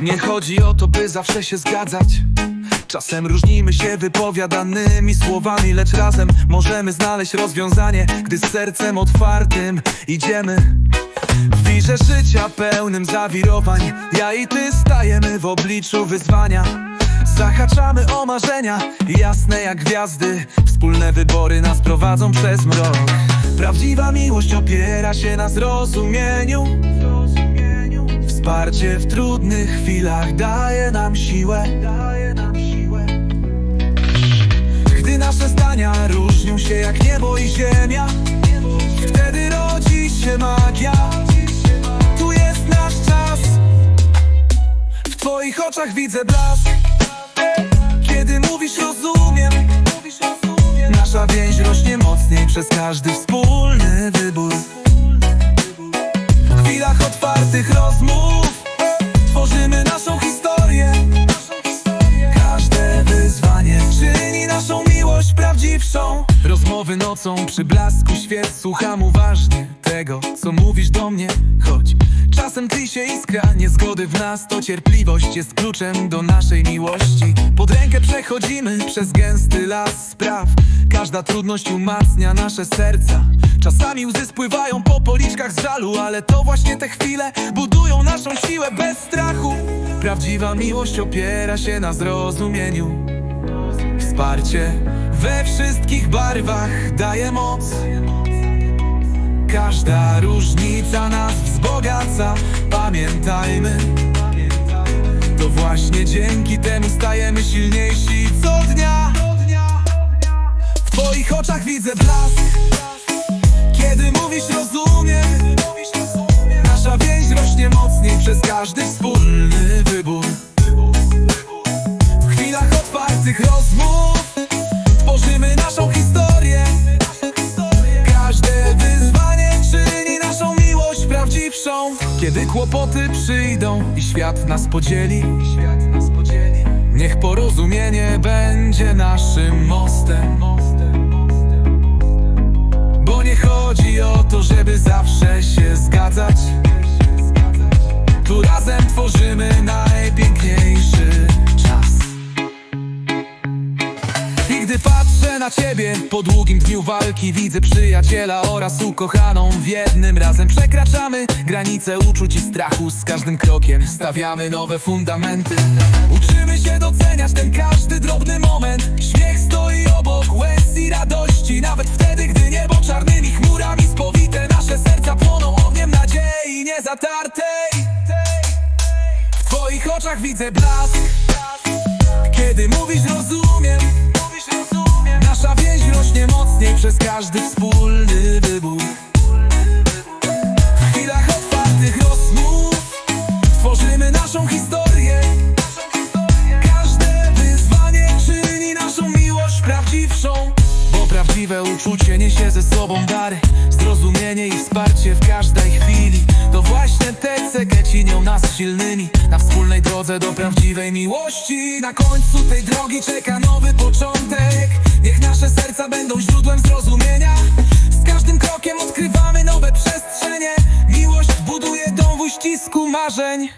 Nie chodzi o to, by zawsze się zgadzać. Czasem różnimy się wypowiadanymi słowami Lecz razem możemy znaleźć rozwiązanie Gdy z sercem otwartym idziemy. W wirze życia pełnym zawirowań Ja i ty stajemy w obliczu wyzwania. Zahaczamy o marzenia Jasne jak gwiazdy. Wspólne wybory nas prowadzą przez mrok. Prawdziwa miłość opiera się na zrozumieniu Wsparcie w trudnych chwilach daje nam siłę. Gdy nasze zdania różnią się jak niebo i ziemia Wtedy rodzi się magia. Tu jest nasz czas. W twoich oczach widzę blask. Kiedy mówisz rozumiem. Nasza więź rośnie mocniej przez każdy wspólny wybór Rozmowy nocą przy blasku świec Słucham uważnie tego, co mówisz do mnie. Choć czasem tli się iskra niezgody w nas To cierpliwość jest kluczem do naszej miłości. Pod rękę przechodzimy przez gęsty las spraw. Każda trudność umacnia nasze serca. Czasami łzy spływają po policzkach z żalu Ale to właśnie te chwile budują naszą siłę bez strachu. Prawdziwa miłość opiera się na zrozumieniu Wsparcie. We wszystkich barwach daje moc. Każda różnica nas wzbogaca. Pamiętajmy To właśnie dzięki temu stajemy silniejsi. Co dnia W twoich oczach widzę blask. Kiedy mówisz rozumiem. Nasza więź rośnie mocniej przez każdy wspólny wybór. W chwilach otwartych rozmów Kiedy kłopoty przyjdą i świat nas podzieli Niech porozumienie będzie naszym mostem. Bo nie chodzi o na ciebie. Po długim dniu walki Widzę przyjaciela oraz ukochaną. W jednym Razem przekraczamy granice uczuć i strachu. Z każdym krokiem stawiamy nowe fundamenty. Uczymy się doceniać ten każdy drobny moment. Śmiech stoi obok łez i radości. Nawet wtedy, gdy niebo czarnymi chmurami spowite Nasze serca płoną ogniem nadziei niezatartej w twoich oczach widzę blask. Kiedy mówisz rozumiem Nasza więź rośnie mocniej przez każdy wspólny wybór. W chwilach otwartych rozmów Tworzymy naszą historię. Każde wyzwanie czyni naszą miłość prawdziwszą Bo prawdziwe uczucie niesie ze sobą dary Zrozumienie i wsparcie w każdej chwili To właśnie te cechy czynią nas silnymi. Na wspólnej drodze do prawdziwej miłości Na końcu tej drogi czeka nowy początek Niech nasze serca będą źródłem zrozumienia. Z każdym krokiem odkrywamy nowe przestrzenie. Miłość buduje dom w uścisku marzeń